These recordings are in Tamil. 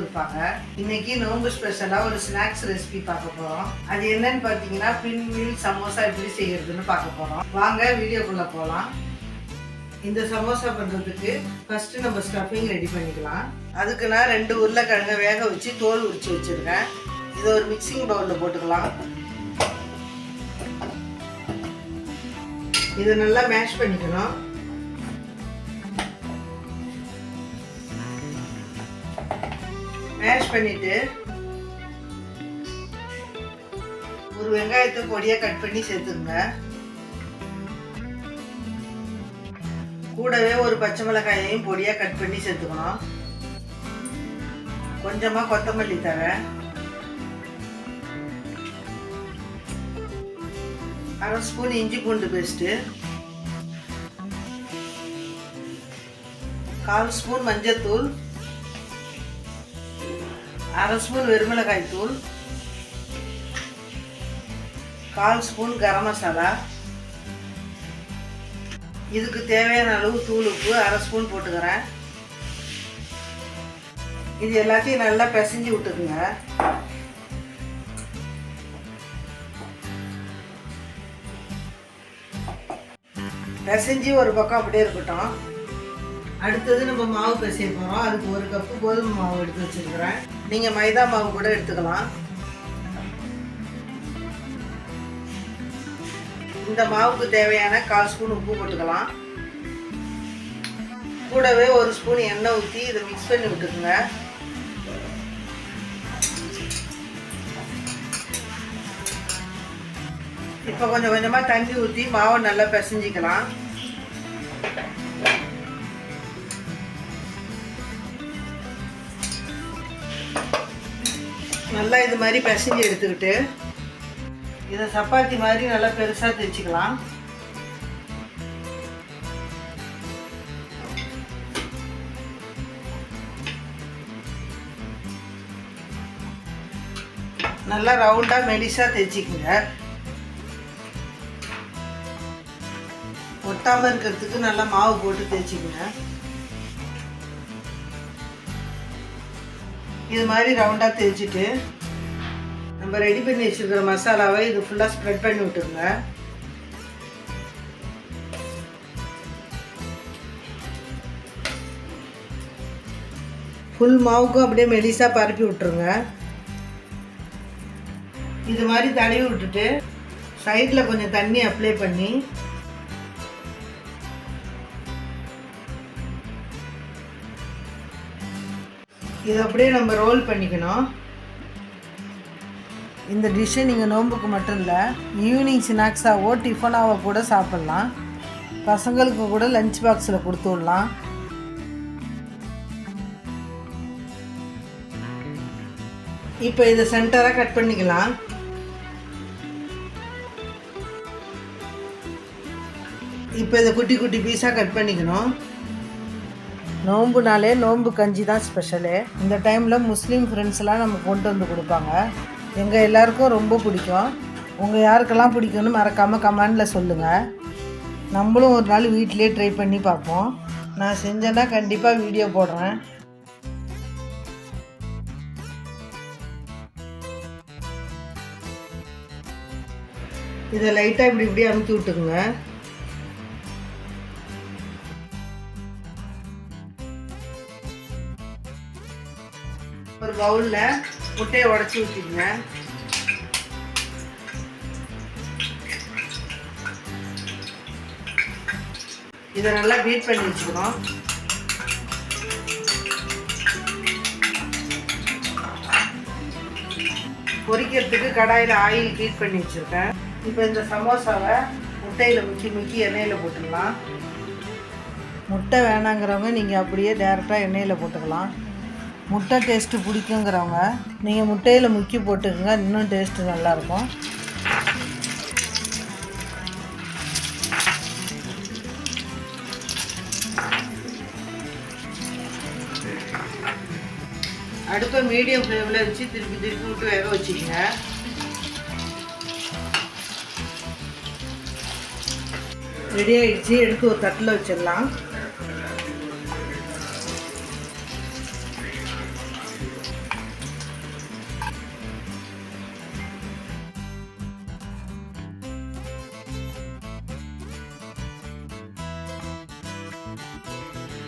இருப்பாங்க. இன்னைக்கு நோம்பு ஸ்பெஷலாக ஒரு ஸ்நாக்ஸ் ரெசிபி பார்க்க போகிறோம் அது என்னன்னு பார்த்தீங்கன்னா பின்வீல் சமோசா எப்படி செய்யறதுன்னு பார்க்க போகிறோம் வாங்க வீடியோக்குள்ளே போகலாம் இந்த சமோசா பண்ணுறதுக்கு ஃபஸ்ட்டு நம்ம ஸ்டஃபிங் ரெடி பண்ணிக்கலாம். அதுக்கு நான் ரெண்டு உருளைக்கிழங்க வேக வச்சு தோல் உரிச்சு வச்சுருக்கேன். இதை ஒரு மிக்சிங் பவுலில் போட்டுக்கலாம். இதை நல்லா மேஷ் பண்ணிக்கணும். மேஷ் பண்ணிட்டு ஒரு வெங்காயத்தை பொடியாக கட் பண்ணி சேர்த்துக்கங்க கூடவே ஒரு பச்சை மிளகாயையும் பொடியாக கட் பண்ணி சேர்த்துக்கணும். கொஞ்சமாக கொத்தமல்லி தரேன் அரை ஸ்பூன் இஞ்சி பூண்டு பேஸ்ட்டு. கால் ஸ்பூன் மஞ்சத்தூள். அரை ஸ்பூன் வெறுமிளகாய் தூள் கால் ஸ்பூன் கரம் மசாலா. இதுக்கு தேவையான அளவு தூள் உப்பு அரை ஸ்பூன் போட்டுக்கிறேன். இது எல்லாத்தையும் நல்லா பிசைஞ்சு விட்டுக்குங்க. பிசைஞ்சு ஒரு பக்கம் அப்படியே இருக்கட்டும். அடுத்தது நம்ம மாவு பிசைய போகிறோம் அதுக்கு ஒரு கப்பு கோதுமை மாவு எடுத்து வச்சுருக்கிறேன். நீங்கள் மைதா மாவு கூட எடுத்துக்கலாம். இந்த மாவுக்கு தேவையான கால் ஸ்பூன் உப்பு போட்டுக்கலாம். கூடவே ஒரு ஸ்பூன் எண்ணெய் ஊற்றி இதை மிக்ஸ் பண்ணி விட்டுக்குங்க. இப்போ கொஞ்சம் கொஞ்சமாக தண்ணி ஊற்றி மாவை நல்லா பிசைஞ்சிக்கலாம். நல்லா இது மாதிரி பிசைஞ்சு எடுத்துக்கிட்டு இதை சப்பாத்தி மாதிரி நல்லா பெருசாக தைச்சிக்கலாம் நல்லா ரவுண்டாக மெலிசாக தைச்சிக்கங்க ஒட்டாமல் இருக்கிறதுக்கு நல்லா மாவு போட்டு தைச்சிக்கோங்க இது மாதிரி ரவுண்டாக தேய்ச்சிட்டு நம்ம ரெடி பண்ணி வச்சுருக்கிற மசாலாவை இது ஃபுல்லாக ஸ்ப்ரெட் பண்ணி விட்டுருங்க. ஃபுல் மாவுக்கும் அப்படியே மெலிசாக பரப்பி விட்டுருங்க. இது மாதிரி தடவி விட்டுட்டு சைடில் கொஞ்சம் தண்ணி அப்ளை பண்ணி இதை அப்படியே நம்ம ரோல் பண்ணிக்கணும். இந்த டிஷ்ஷை நீங்கள் நோம்புக்கு மட்டும் இல்லை ஈவினிங் ஸ்நாக்ஸாகவோ டிஃபனாகவோ கூட சாப்பிட்லாம். பசங்களுக்கு கூட லஞ்ச் பாக்ஸில் கொடுத்து விடலாம். இப்போ இதை சென்டராக கட் பண்ணிக்கலாம். இப்போ இதை குட்டி குட்டி பீஸாக கட் பண்ணிக்கணும். நோம்புனாலே நோம்பு கஞ்சி தான் ஸ்பெஷலு இந்த டைமில் முஸ்லீம் ஃப்ரெண்ட்ஸ்லாம் நம்ம கொண்டு வந்து கொடுப்பாங்க. எங்கள் எல்லாருக்கும் ரொம்ப பிடிக்கும். உங்கள் யாருக்கெல்லாம் பிடிக்கும்னு மறக்காமல் கமெண்டில் சொல்லுங்கள் நம்மளும் ஒரு நாள் வீட்டிலே ட்ரை பண்ணி பார்ப்போம். நான் செஞ்சேன்னா கண்டிப்பாக வீடியோ போடுறேன். இதை லைட்டாக இப்படி இப்படி அனுப்பி விட்டுக்குங்க. ஒரு பவுலில் முட்டையை உடச்சி ஊற்றிடுங்க இதை நல்லா பீட் பண்ணி வச்சுக்கணும். பொரிக்கிறதுக்கு கடாயில் ஆயில் ஹீட் பண்ணி வச்சுருக்கேன். இப்போ இந்த சமோசாவை முட்டையில் முக்கி முக்கி எண்ணெயில் போட்டுடலாம். முட்டை வேணாங்கிறவங்க நீங்கள் அப்படியே டேரெக்டாக எண்ணெயில் போட்டுக்கலாம். முட்டை டேஸ்ட்டு பிடிக்குங்கிறவங்க நீங்கள் முட்டையில் முக்கி போட்டுக்கோங்க இன்னும் டேஸ்ட்டு நல்லாயிருக்கும். அடுப்பை மீடியம் ஃப்ளேமில் வச்சு திருப்பி திருப்பி விட்டு வேக வச்சுக்கோங்க. ரெடி ஆயிடுச்சு எடுத்து ஒரு தட்டில் வச்சிடலாம்.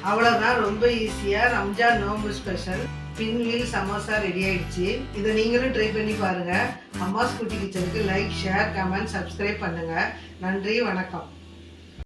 அவ்வளோதான் ரொம்ப ஈஸியாக ரம்ஜான் நோம்பு ஸ்பெஷல் பின்வீல் சமோசா ரெடி ஆயிடுச்சு. இதை நீங்களும் ட்ரை பண்ணி பாருங்கள் அம்மா குட்டி கிச்சனுக்கு லைக் ஷேர் கமெண்ட் சப்ஸ்கிரைப் பண்ணுங்கள் நன்றி வணக்கம்.